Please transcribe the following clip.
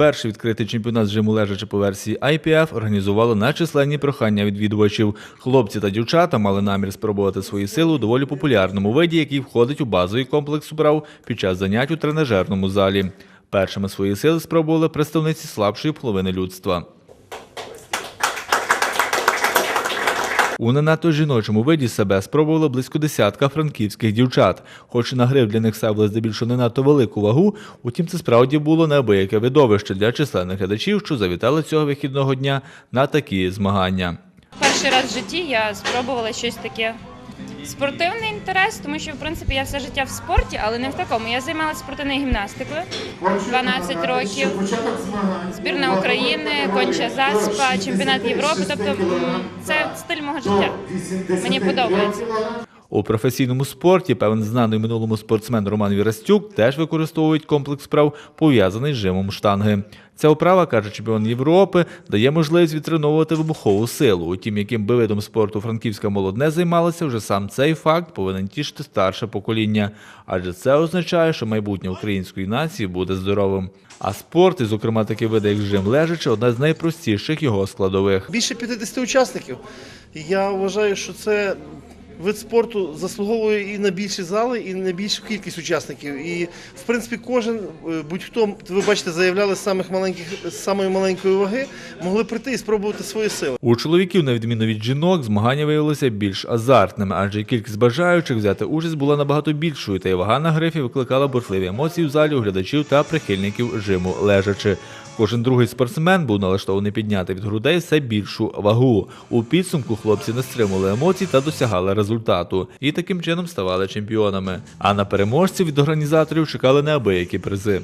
Перший відкритий чемпіонат з жиму лежачи по версії IPF організували на численні прохання відвідувачів. Хлопці та дівчата мали намір спробувати свої сили у доволі популярному виді, який входить у базовий комплекс управ під час занять у тренажерному залі. Першими свої сили спробували представниці слабшої половини людства. У не надто жіночому виді себе спробували близько десятка франківських дівчат. Хоч нагрив для них ставили здебільшого не надто велику вагу, утім це справді було неабияке видовище для численних глядачів, що завітали цього вихідного дня на такі змагання. Перший раз в житті я спробувала щось таке. Спортивний інтерес, тому що в принципі я все життя в спорті, але не в такому. Я займалася спортивною гімнастикою 12 років. Збірна України, конча заспа, чемпіонат Європи. Тобто це стиль мого життя. Мені подобається. У професійному спорті певен знаний минулому спортсмен Роман Вірастюк теж використовують комплекс вправ, пов'язаний з жимом штанги. Ця вправа, каже чемпіон Європи, дає можливість відтреновувати вибухову силу. Утім, яким би видом спорту франківська молодь не займалася, вже сам цей факт повинен тішити старше покоління, адже це означає, що майбутнє української нації буде здоровим. А спорт, і зокрема такі види, як жим лежачи, одна з найпростіших його складових. Більше 50 учасників. Я вважаю, що це вид спорту заслуговує і на більші зали, і на більшу кількість учасників. І в принципі, кожен, е, будь-хто, ви бачите, заявляли з самих маленьких з самої маленької ваги, могли прийти і спробувати свої сили. У чоловіків, на відміну від жінок, змагання виявилися більш азартними, адже кількість бажаючих взяти участь була набагато більшою, та й вага на грифі викликала бурхливі емоції в залі у глядачів та прихильників жиму лежачи. Кожен другий спортсмен був налаштований підняти від грудей все більшу вагу. У підсумку хлопці не стримували емоцій та досягали результату, і таким чином ставали чемпіонами. А на переможців від організаторів чекали неабиякі призи.